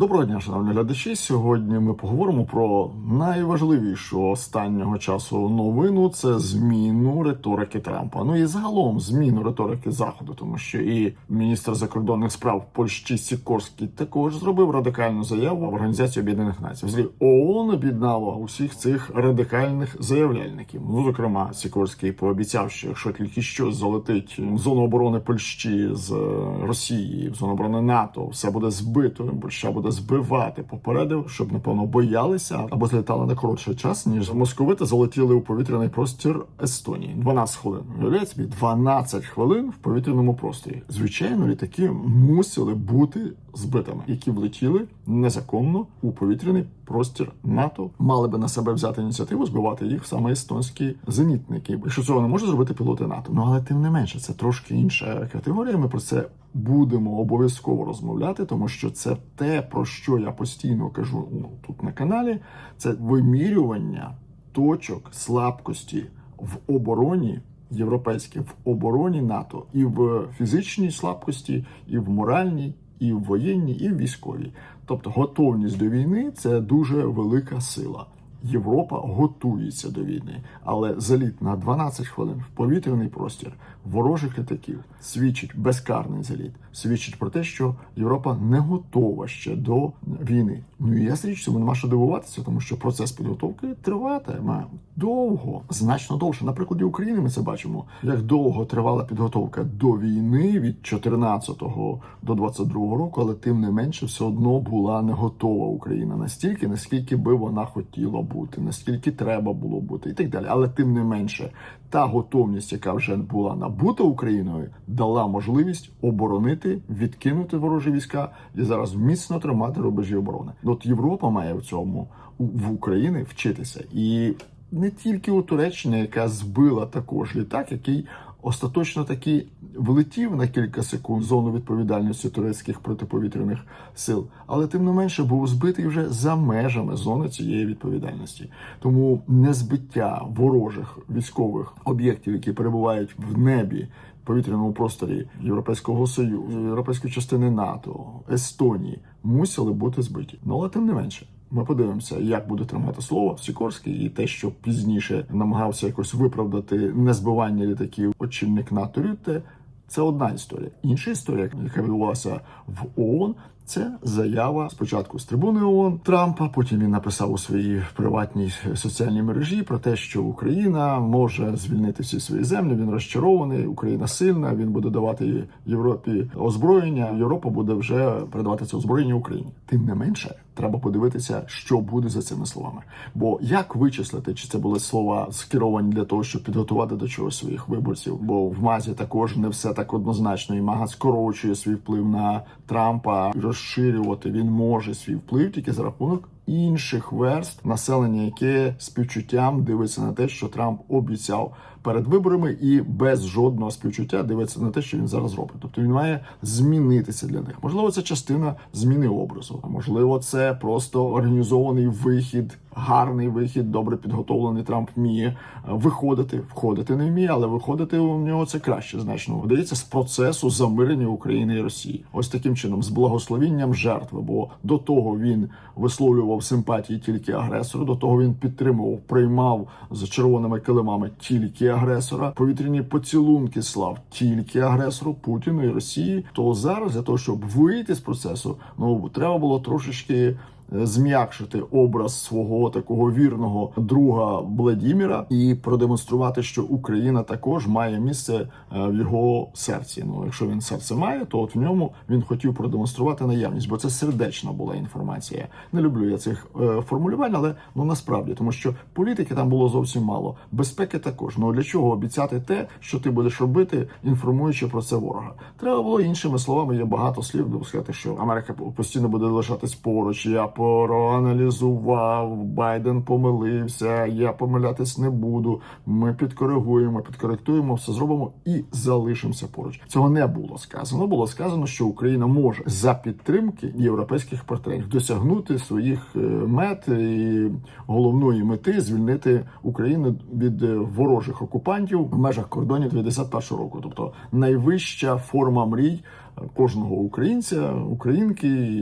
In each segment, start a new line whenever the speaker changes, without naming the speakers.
Доброго дня, шановні глядачі. Сьогодні ми поговоримо про найважливішу останнього часу новину це зміну риторики Трампа. Ну і загалом зміну риторики заходу, тому що і міністр закордонних справ Польщі Сікорський також зробив радикальну заяву в Організації Об'єднаних Націй. Взагалі ООН об'єднала усіх цих радикальних заявляльників. Ну, зокрема, Сікорський пообіцяв, що якщо тільки щось залетить в зону оборони Польщі з Росії, в зону оборони НАТО, все буде збито. Польща буде збивати. Попередив, щоб напевно боялися або злітали на коротший час, ніж московити залетіли у повітряний простір Естонії. 12 хвилин. Уявляєте собі 12 хвилин в повітряному просторі. Звичайно, літаки мусили бути збитими, які влетіли незаконно у повітряний простір НАТО. Мали би на себе взяти ініціативу збивати їх саме естонські зенітники. Якщо цього не може зробити пілоти НАТО. Ну але тим не менше, це трошки інша категорія. Ми про це будемо обов'язково розмовляти, тому що це те, про що я постійно кажу ну, тут на каналі. Це вимірювання точок слабкості в обороні. Європейське в обороні НАТО і в фізичній слабкості, і в моральній, і в воєнній, і в військовій. Тобто готовність до війни це дуже велика сила. Європа готується до війни, але заліт на 12 хвилин в повітряний простір ворожих літаків свідчить безкарний заліт, свідчить про те, що Європа не готова ще до війни. Ну і ясна річ, цьому нема що дивуватися, тому що процес підготовки триватиме довго, значно довше. На прикладі України ми це бачимо, як довго тривала підготовка до війни від 14 до 22 року, але тим не менше, все одно була не готова Україна настільки, наскільки би вона хотіла бути, наскільки треба було бути, і так далі. Але тим не менше, та готовність, яка вже була набута Україною, дала можливість оборонити, відкинути ворожі війська і зараз міцно тримати рубежі оборони. От Європа має в цьому в Україні вчитися і. Не тільки у Туреччині, яка збила також літак, який остаточно таки влетів на кілька секунд в зону відповідальності турецьких протиповітряних сил, але тим не менше був збитий вже за межами зони цієї відповідальності. Тому незбиття ворожих військових об'єктів, які перебувають в небі. Повітряному просторі Європейського союзу, європейської частини НАТО, Естонії мусили бути збиті. Ну але тим не менше. Ми подивимося, як буде тримати слово Сікорський, і те, що пізніше намагався якось виправдати незбивання літаків очільник НАТО Рюте, це одна історія. Інша історія, яка відбулася в ООН, це заява спочатку з трибуни ООН Трампа. Потім він написав у своїй приватній соціальній мережі про те, що Україна може звільнити всі свої землі. Він розчарований. Україна сильна. Він буде давати Європі озброєння. Європа буде вже передавати це озброєння Україні. Тим не менше, треба подивитися, що буде за цими словами. Бо як вичислити, чи це були слова скеровані для того, щоб підготувати до чогось своїх виборців? Бо в Мазі також не все так однозначно, і Мага скорочує свій вплив на Трампа розширювати він може свій вплив тільки за рахунок інших верст населення, яке співчуттям дивиться на те, що Трамп обіцяв перед виборами, і без жодного співчуття дивиться на те, що він зараз робить. Тобто він має змінитися для них. Можливо, це частина зміни образу, а можливо, це просто організований вихід. Гарний вихід, добре підготовлений Трамп вміє виходити, входити не вміє, але виходити у нього це краще. Значно вдається з процесу замирення України і Росії. Ось таким чином, з благословінням жертви. Бо до того він висловлював симпатії тільки агресору. До того він підтримував, приймав з червоними килимами тільки агресора. Повітряні поцілунки слав тільки агресору Путіну і Росії. То зараз для того, щоб вийти з процесу, ну треба було трошечки зм'якшити образ свого такого вірного друга Владіміра і продемонструвати, що Україна також має місце е, в його серці. Ну, якщо він серце має, то от в ньому він хотів продемонструвати наявність, бо це сердечна була інформація. Не люблю я цих е, формулювань, але ну насправді, тому що політики там було зовсім мало, безпеки також. Ну для чого обіцяти те, що ти будеш робити, інформуючи про це ворога? Треба було іншими словами. Є багато слів сказати, що Америка постійно буде лишатись поруч. Я проаналізував, Байден помилився, я помилятись не буду. Ми підкоригуємо, підкоректуємо, все зробимо і залишимося поруч. Цього не було сказано. Було сказано, що Україна може за підтримки європейських партнерів досягнути своїх е, мет і головної мети звільнити Україну від е, ворожих окупантів в межах кордонів 91 року. Тобто найвища форма мрій кожного українця, українки,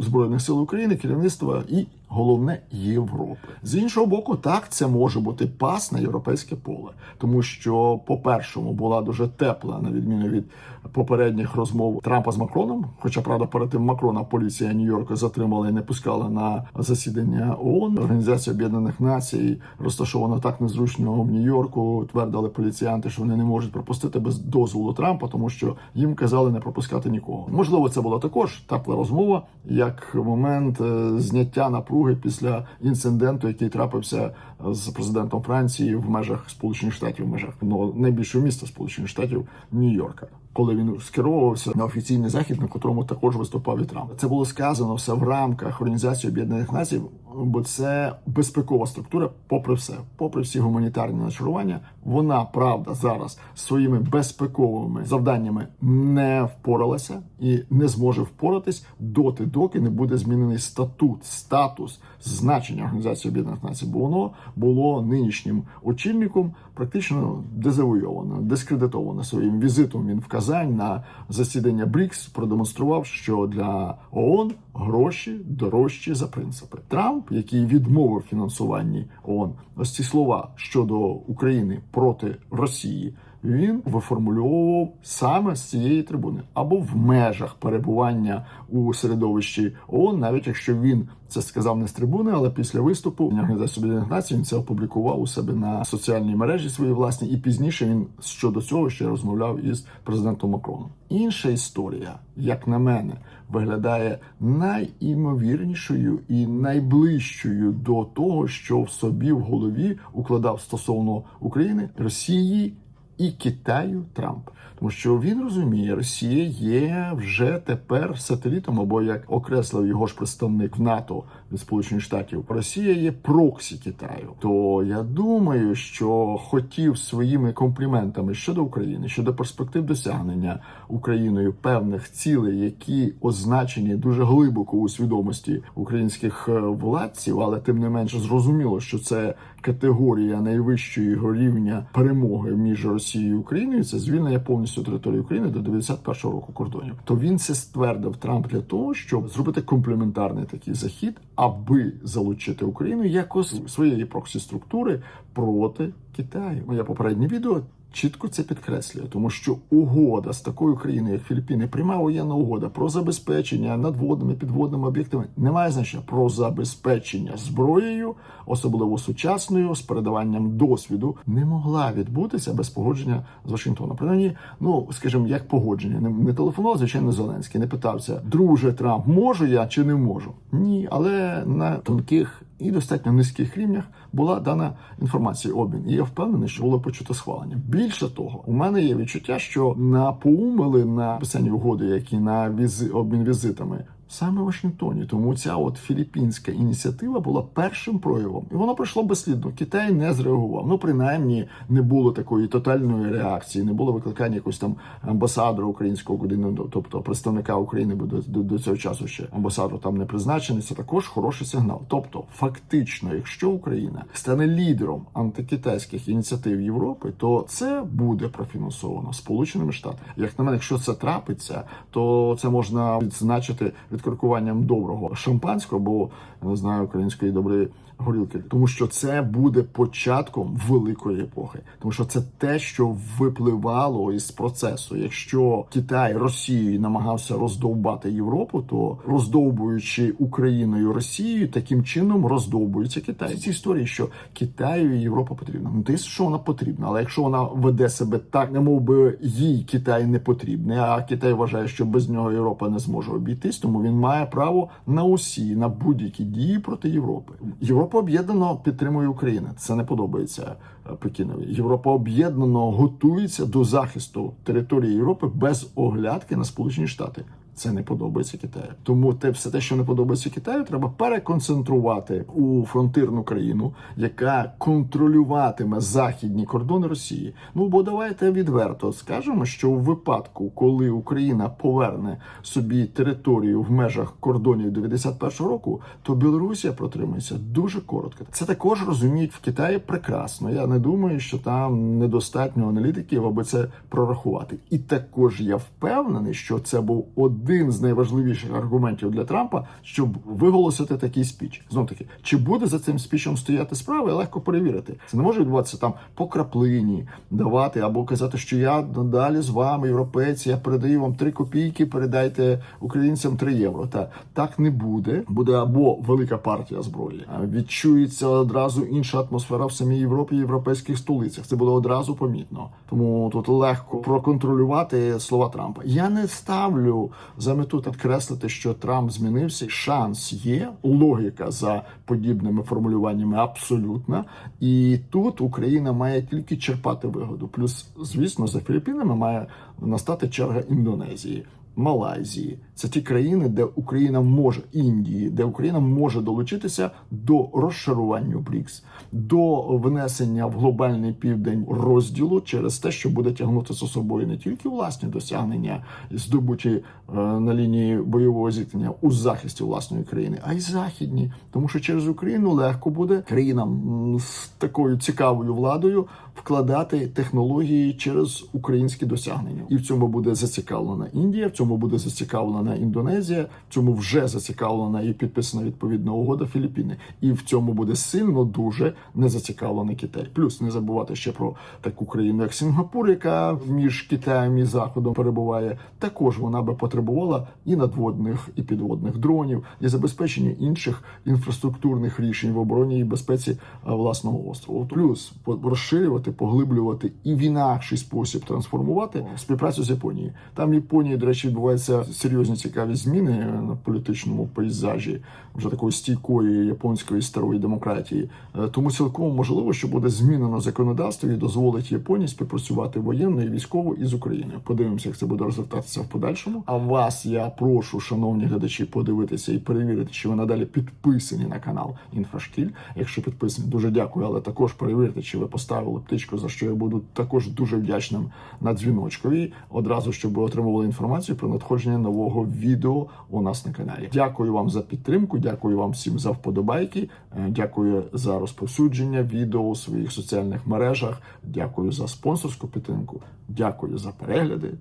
збройних сил України, керівництва і головне Європи. З іншого боку, так це може бути пас на європейське поле, тому що, по-першому, була дуже тепла, на відміну від попередніх розмов Трампа з Макроном. Хоча правда, перед тим Макрона поліція Нью-Йорка затримала і не пускала на засідання ООН. Організація Об'єднаних Націй розташована так незручно в Нью-Йорку. Твердили поліціянти, що вони не можуть пропустити без дозволу Трампа, тому що їм казали не пропускати нікого. Можливо, це була також тепла розмова, як момент е, зняття напруги після інциденту, який трапився з президентом Франції в межах Сполучених Штатів, в межах ну, найбільшого міста Сполучених Штатів Нью-Йорка. Коли він скеровувався на офіційний захід, на котрому також виступав і Трамп, це було сказано все в рамках Організації Об'єднаних Націй, бо це безпекова структура, попри все, попри всі гуманітарні начарування, вона правда зараз своїми безпековими завданнями не впоралася і не зможе впоратись доти, доки не буде змінений статут, статус, значення Організації Об'єднаних Націй, бо воно було нинішнім очільником практично дезавойовано, дискредитовано своїм візитом. Він в Казань на засідання БРІКС продемонстрував, що для ООН гроші дорожчі за принципи. Трамп, який відмовив фінансуванні ООН, ось ці слова щодо України проти Росії. Він виформульовував саме з цієї трибуни або в межах перебування у середовищі ООН, навіть якщо він це сказав не з трибуни, але після виступу Організації Об'єднаних Націй він це опублікував у себе на соціальній мережі свої власні, і пізніше він щодо цього ще розмовляв із президентом Макроном. Інша історія, як на мене, виглядає найімовірнішою і найближчою до того, що в собі в голові укладав стосовно України Росії і Китаю Трамп, тому що він розуміє, Росія є вже тепер сателітом, або як окреслив його ж представник в НАТО від Сполучених Штатів, Росія є проксі Китаю. То я думаю, що хотів своїми компліментами щодо України, щодо перспектив досягнення Україною певних цілей, які означені дуже глибоко у свідомості українських е, владців, але тим не менше зрозуміло, що це категорія найвищої рівня перемоги між Росією і Україною. Це звільнення повністю території України до 91-го року кордонів. То він це ствердив Трамп для того, щоб зробити комплементарний такий захід, аби залучити Україну якось своєї проксі структури проти Китаю. Моє попереднє відео. Чітко це підкреслює, тому що угода з такою країною, як Філіппіни, пряма воєнна угода про забезпечення надводними підводними об'єктами не має значення про забезпечення зброєю, особливо сучасною, з передаванням досвіду, не могла відбутися без погодження з Вашингтоном. Принаймні, ну скажімо, як погодження, не, не телефонував, звичайно, Зеленський, не питався, друже Трамп, можу я чи не можу? Ні, але на тонких і достатньо низьких рівнях була дана інформація обмін. І я впевнений, що було почуто схвалення. Більше того, у мене є відчуття, що напоумили на писання угоди, які на візи обмін візитами. Саме в Вашингтоні, тому ця от філіппінська ініціатива була першим проявом, і воно пройшло безслідно. Китай не зреагував. Ну принаймні не було такої тотальної реакції, не було викликання якогось там амбасадора українського куди тобто представника України бо до, до, цього часу ще амбасадор там не призначений. Це також хороший сигнал. Тобто, фактично, якщо Україна стане лідером антикитайських ініціатив Європи, то це буде профінансовано Сполученими Штатами. Як на мене, якщо це трапиться, то це можна відзначити відкоркуванням доброго шампанського, або не знаю української доброї горілки, тому що це буде початком великої епохи, тому що це те, що випливало із процесу. Якщо Китай Росією намагався роздовбати Європу, то роздовбуючи Україною Росією, таким чином роздовбується Китай. Ці історії, що Китаю і Європа потрібна. Ну ти що вона потрібна, але якщо вона веде себе так, не мов би їй Китай не потрібний, а Китай вважає, що без нього Європа не зможе обійтись, тому він має право на усі на будь-які дії проти Європи. Європа об'єднано підтримує Україну. Це не подобається е, Пекінові. Європа об'єднано готується до захисту території Європи без оглядки на Сполучені Штати. Це не подобається Китаю. Тому те все те, що не подобається Китаю, треба переконцентрувати у фронтирну країну, яка контролюватиме західні кордони Росії. Ну бо давайте відверто скажемо, що у випадку, коли Україна поверне собі територію в межах кордонів 91-го року, то Білорусія протримається дуже коротко. Це також розуміють в Китаї прекрасно. Я не думаю, що там недостатньо аналітиків, аби це прорахувати. І також я впевнений, що це був один з найважливіших аргументів для Трампа, щоб виголосити такий спіч. Знов таки, чи буде за цим спічем стояти справа, легко перевірити. Це не може відбуватися там по краплині, давати або казати, що я далі з вами, європейці, я передаю вам три копійки, передайте українцям 3 євро. Та так не буде. Буде або велика партія зброї. Відчується одразу інша атмосфера в самій Європі, європейських столицях. Це буде одразу помітно. Тому тут легко проконтролювати слова Трампа. Я не ставлю за мету підкреслити, що Трамп змінився. Шанс є, логіка за подібними формулюваннями абсолютна. І тут Україна має тільки черпати вигоду. Плюс, звісно, за Філіппінами має настати черга Індонезії. Малайзії це ті країни, де Україна може Індії, де Україна може долучитися до розшарування БРІКС, до внесення в глобальний південь розділу через те, що буде тягнути за собою не тільки власні досягнення, здобуті е, на лінії бойового зіткнення у захисті власної країни, а й західні, тому що через Україну легко буде країнам з такою цікавою владою вкладати технології через українські досягнення, і в цьому буде зацікавлена Індія. В цьому буде зацікавлена Індонезія. В цьому вже зацікавлена і підписана відповідна угода Філіппіни. І в цьому буде сильно дуже не зацікавлений Китай. Плюс не забувати ще про таку країну, як Сінгапур, яка між Китаєм і Заходом перебуває. Також вона би потребувала і надводних, і підводних дронів, і забезпечення інших інфраструктурних рішень в обороні і безпеці власного острову. Плюс розширювати, поглиблювати і в інакший спосіб трансформувати співпрацю з Японією. Там в Японії, до речі, відбуваються серйозні цікаві зміни на політичному пейзажі вже такої стійкої японської старої демократії. Е, Тому цілком можливо, що буде змінено законодавство і дозволить Японії співпрацювати воєнно і військово із Україною. Подивимося, як це буде розвертатися в подальшому. А вас я прошу, шановні глядачі, подивитися і перевірити, чи ви надалі підписані на канал Інфрашкіль. Якщо підписані, дуже дякую, але також перевірте, чи ви поставили птичку, за що я буду також дуже вдячним на дзвіночкові. Одразу щоб ви отримували інформацію про надходження нового відео у нас на каналі. Дякую вам за підтримку. Дякую вам всім за вподобайки. е, Дякую за розповсюдження відео у своїх соціальних мережах. Дякую за спонсорську підтримку. Дякую за перегляди.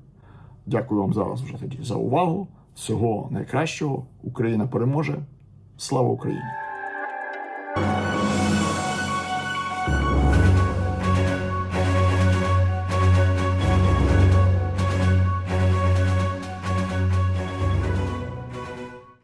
Дякую вам зараз вже тоді за увагу. Всього найкращого. Україна переможе. Слава Україні!